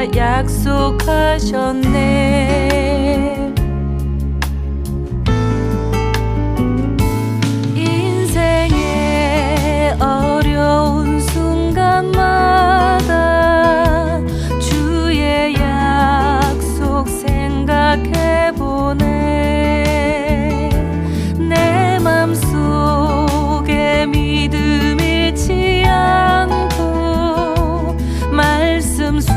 약속하셨네. 인생의 어려운 순간마다 주의 약속 생각해보네. 내 맘속에 믿음 잃지 않고 말씀 속